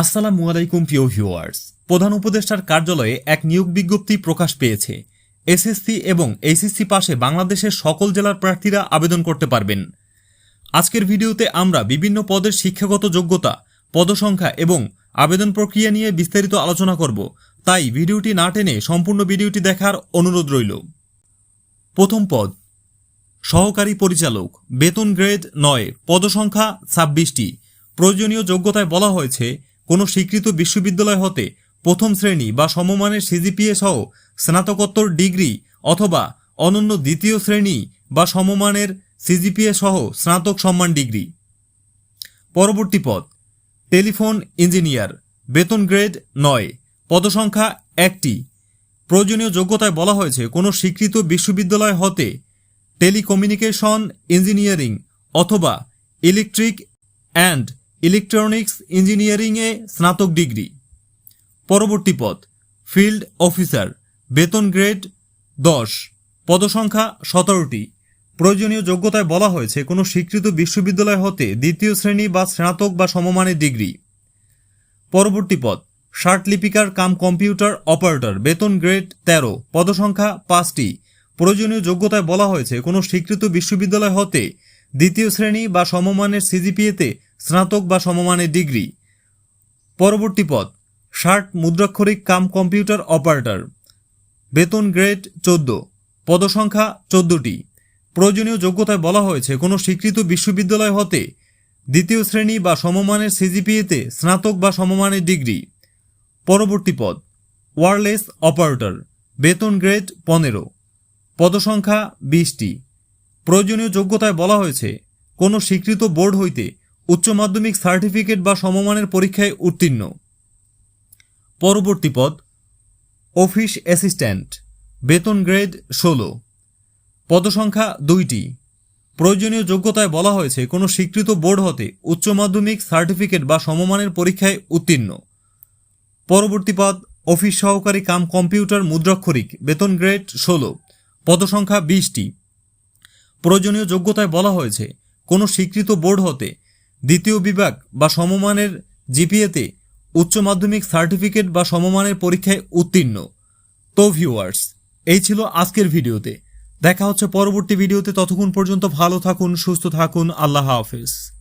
আসসালামু আলাইকুম, প্রিয় ভিউয়ার্স। প্রধান উপদেষ্টার কার্যালয়ে এক নিয়োগ বিজ্ঞপ্তি প্রকাশ পেয়েছে। এসএসসি এবং এইচএসসি পাশে বাংলাদেশের সকল জেলার প্রার্থীরা আবেদন করতে পারবেন। আজকের ভিডিওতে আমরা বিভিন্ন পদের শিক্ষাগত যোগ্যতা, পদসংখ্যা এবং আবেদন প্রক্রিয়া নিয়ে বিস্তারিত আলোচনা করব। তাই ভিডিওটি না টেনে সম্পূর্ণ ভিডিওটি দেখার অনুরোধ রইল। প্রথম পদ, সহকারী পরিচালক, বেতন গ্রেড নয়, পদসংখ্যা ছাব্বিশটি। প্রয়োজনীয় যোগ্যতায় বলা হয়েছে কোনো স্বীকৃত বিশ্ববিদ্যালয় হতে প্রথম শ্রেণি বা সমমানের সিজিপিএ সহ স্নাতকোত্তর ডিগ্রি অথবা অনন্য দ্বিতীয় শ্রেণি বা সমমানের সিজিপিএ সহ স্নাতক সম্মান ডিগ্রি। পরবর্তী পদ, টেলিফোন ইঞ্জিনিয়ার, বেতন গ্রেড নয়, পদসংখ্যা একটি। প্রয়োজনীয় যোগ্যতায় বলা হয়েছে, কোনো স্বীকৃত বিশ্ববিদ্যালয় হতে টেলিকমিউনিকেশন ইঞ্জিনিয়ারিং অথবা ইলেকট্রিক অ্যান্ড ইলেকট্রনিক্স ইঞ্জিনিয়ারিংয়ে স্নাতক ডিগ্রি। পরবর্তী পদ ফিল্ড অফিসার বেতন গ্রেড দশ। পদসংখ্যা সতেরোটি। প্রয়োজনীয় যোগ্যতায় বলা হয়েছে কোনো স্বীকৃত বিশ্ববিদ্যালয় হতে দ্বিতীয় শ্রেণি বা স্নাতক বা সমমানের ডিগ্রি। পরবর্তী পদ ষাট লিপিকার কাম কম্পিউটার অপারেটর, বেতন গ্রেড তেরো। পদসংখ্যা পাঁচটি। প্রয়োজনীয় যোগ্যতায় বলা হয়েছে কোনো স্বীকৃত বিশ্ববিদ্যালয় হতে দ্বিতীয় শ্রেণি বা সমমানের সিজিপিএতে স্নাতক বা সমমানের ডিগ্রি। পরবর্তী পদ, ষাট মুদ্রাক্ষরিক কাম কম্পিউটার অপারেটর। বেতন গ্রেড চোদ্দ, পদসংখ্যা চোদ্দটি। প্রয়োজনীয় যোগ্যতায় বলা হয়েছে, কোনো স্বীকৃত বিশ্ববিদ্যালয় হতে দ্বিতীয় শ্রেণি বা সমমানের সিজিপিএতে স্নাতক বা সমমানের ডিগ্রি। পরবর্তী পদ, ওয়ারলেস অপারেটর, বেতন গ্রেড পনেরো, পদসংখ্যা বিশটি। প্রয়োজনীয় যোগ্যতায় বলা হয়েছে, কোনো স্বীকৃত বোর্ড হইতে উচ্চ মাধ্যমিক সার্টিফিকেট বা সমমানের পরীক্ষায় উত্তীর্ণ। পরবর্তী পদ, অফিস অ্যাসিস্ট্যান্ট, বেতন গ্রেড ষোলো। পদসংখ্যা দুইটি। প্রয়োজনীয় যোগ্যতায় বলা হয়েছে, কোনো স্বীকৃত বোর্ড হতে উচ্চ মাধ্যমিক সার্টিফিকেট বা সমমানের পরীক্ষায় উত্তীর্ণ। পরবর্তী পদ, অফিস সহকারী কাম কম্পিউটার মুদ্রাক্ষরিক, বেতন গ্রেড ষোলো। পদসংখ্যা বিশটি। প্রয়োজনীয় যোগ্যতায় বলা হয়েছে, কোনো স্বীকৃত বোর্ড হতে দ্বিতীয় বিভাগ বা সমমানের জিপিএতে উচ্চ মাধ্যমিক সার্টিফিকেট বা সমমানের পরীক্ষায় উত্তীর্ণ। তো ভিউয়ার্স এই ছিল আজকের ভিডিওতে। দেখা হচ্ছে পরবর্তী ভিডিওতে। ততক্ষণ পর্যন্ত ভালো থাকুন, সুস্থ থাকুন। আল্লাহ হাফেজ।